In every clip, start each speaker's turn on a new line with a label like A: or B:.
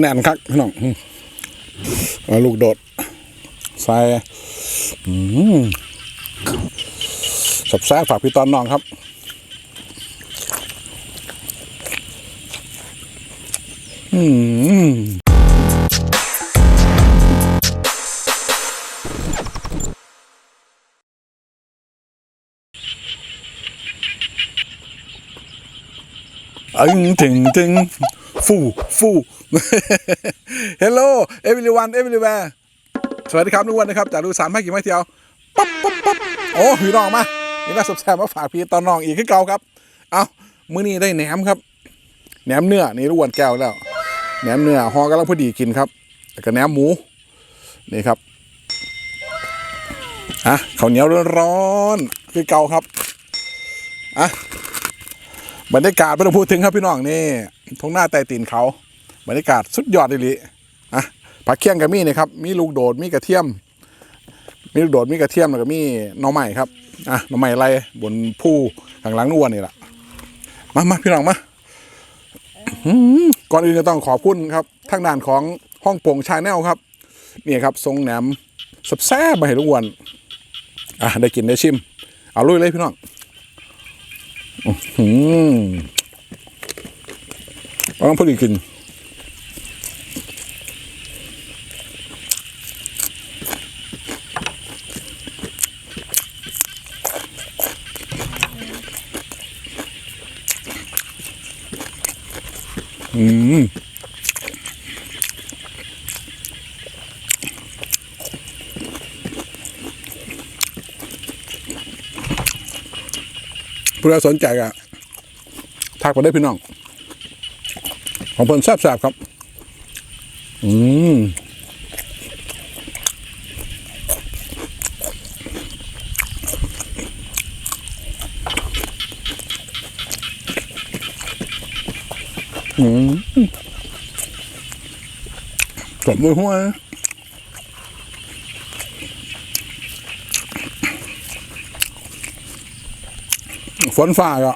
A: แน่นคักพี่น้องมาลูกโดดใส่สับแซ่ฝากพี่ตอนน้องครับอืม ฟูฟู Hello everyone everywhere สวัสดีครับทุกวันนะครับ จากดูสามให้กี่ไม่เที่ยวปั๊บปั๊บปั๊บโอ้พี่น้องมานี่น่าสบแซมมาฝากพี่ตอนน้องอีกขึ้นเก่าครับ เอามื้อนี้ได้แหนมครับแหนมเนื้อนี่รู้วันแก้วแล้วแหนมเนื้อฮอกำลังพอดีกินครับแล้วก็แหนมหมูนี่ครับอะข้าวเหนียวร้อนๆคือเก่าครับอะบรรยากาศไม่ต้องพูดถึงครับพี่น้องนี่ ทงหน้าใต้ตีนเขาบรรยากาศสุดยอดเลยอะผักเคี่ยงกับมีนี่ครับมีลูกโดดมีกระเทียม มีลูกโดดมีกระเทียมแล้วก็มีหน่อไม้ครับอะหน่อไม้ไรบนผู้ข้างหลังนวลนี่แหละมามาพี่น้องมาก่อนอื่นก็ต้องขอบคุณครับทางด้านของห้องโป่งชาแนลครับนี่ครับทรงแหนมสับแซ่บมาให้ทุกวันอะได้กินได้ชิม เอาลุยเลยพี่น้องอื้อ หืมต้องพอดีกินอืมผู้ใดสนใจอะทักมาได้พี่น้อง ของเพิ่นแซ่บๆครับ อืมอืมกลบมือหัวฝนฟ้าก็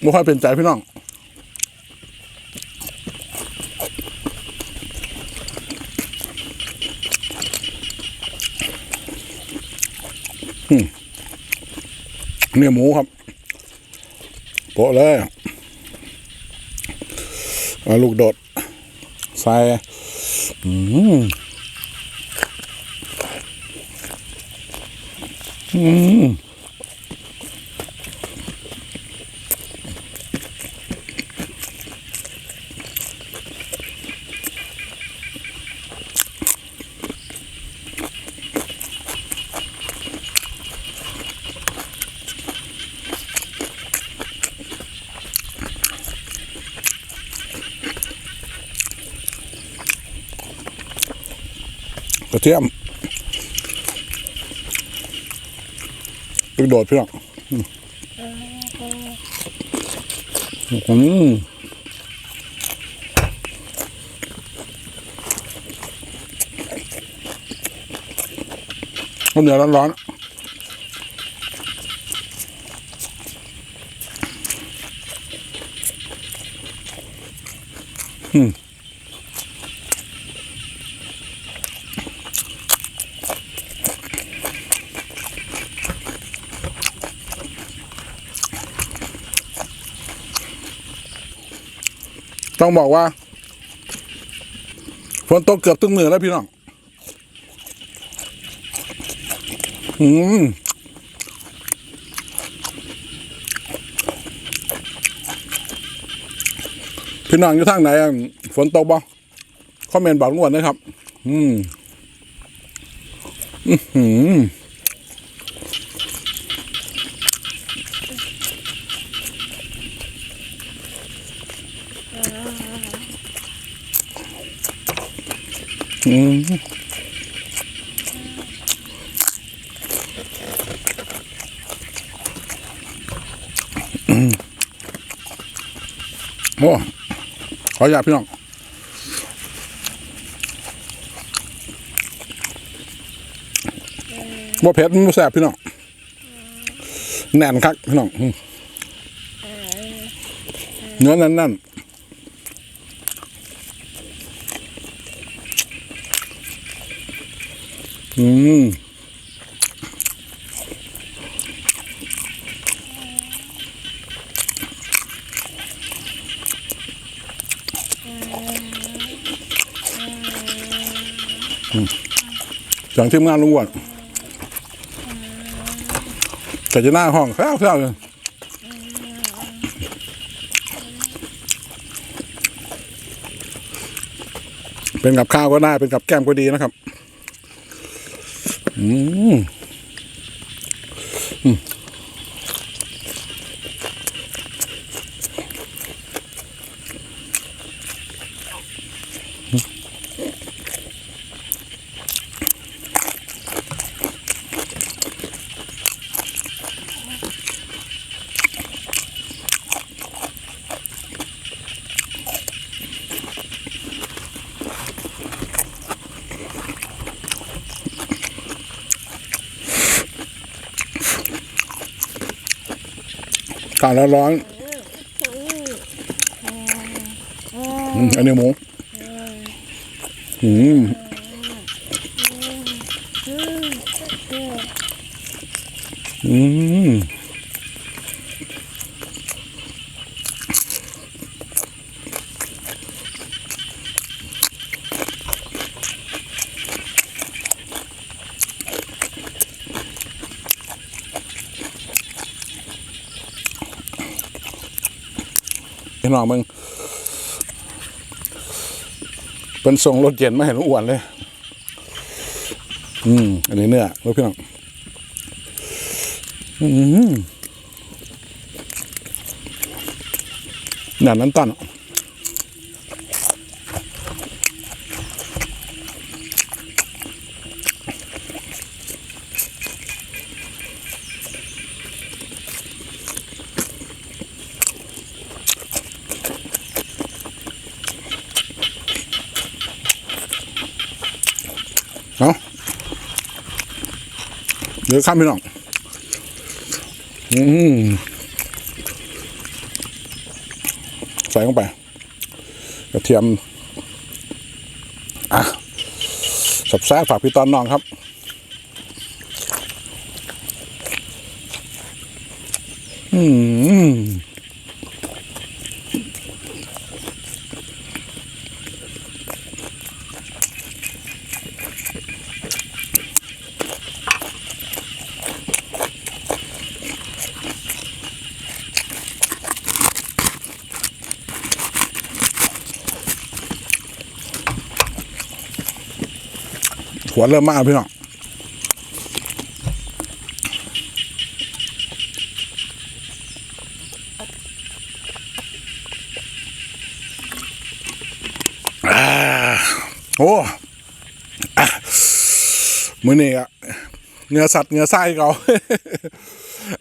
A: ไม่ค่อยเป็นใจพี่น้อง เนื้อหมูครับโปะเลยลูกโดด ใส่อืมอืม ระเทียมลูกโดดพี่น้องอืมอืมข้าวเหนียวร้อนๆอืม ต้องบอกว่าฝนตกเกือบทุกมือแล้วพี่น้อง อืมพี่น้องอยู่ทางไหนอะฝนตกบ่คอมเมนต์บอกลุงอ้วนนะครับ อืม อืม อืมโอ้ขออยากพี่น้องบ่เผ็ดมันบ่แซ่บพี่น้องแน่นคักพี่น้องอืมเนื้อแน่น อืมอืมสั่งทีมงานลุงอ้วนแต่จะหน้าห้องแซ่บๆเลยเป็นกับข้าวก็ได้เป็นกับแก้มก็ดีนะครับ อืม กาดร้อนอันนี้หมูอืมอืม พี่น้องมึงเป็นทรงรถเย็นไม่เห็นอ้วนเลย อืม อันนี้เนื้อรถพี่น้อง อืมหนานั้นตัน เดี๋ยวข้ามพี่น้องอืมใส่ลงไปกระเทียม อะสับแซ่ฝากพี่ตอนน้องครับอืม หัวเริ่มมากพี่น้องอ่าโอ้อะมือนี่อะเนื้อสัตว์เนื้อไส้เขา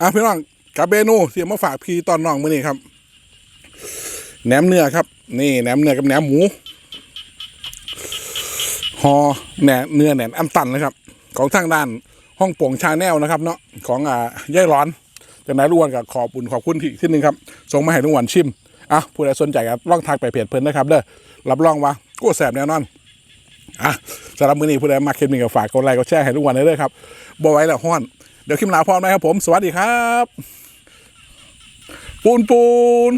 A: อะพี่น้องกับเบนูที่เอามาฝากพี่ตอนน้องมือนี่ครับแหนมเนื้อครับ นี่แหนมเนื้อกับแหนมหมู ฮอแหนเนื้อแหนนอันตันนะครับ ของทางด้านห้องโป่งชาแนลนะครับเนาะของอ่าย่ายร้อนจากนายรวนกับขอบคุญขอบคุณที่ที่หนึ่งครับส่งมาให้ลุงหวันชิมอะผู้ใดสนใจครับลองทักไปเพจเพิ่นนะครับเด้อรับรองว่ากู้แสบแน่นอนอะสำหรับมื้อนี้ผู้ใดมาเคลิปนี้ก็ฝากกดไลค์กดแชร์ให้ลุงหวันได้เลยครับบ่ไว้แล้วฮ้อนเดี๋ยวคลิปหน้าพร้อมนะครับผม สวัสดีครับ ปูนปูน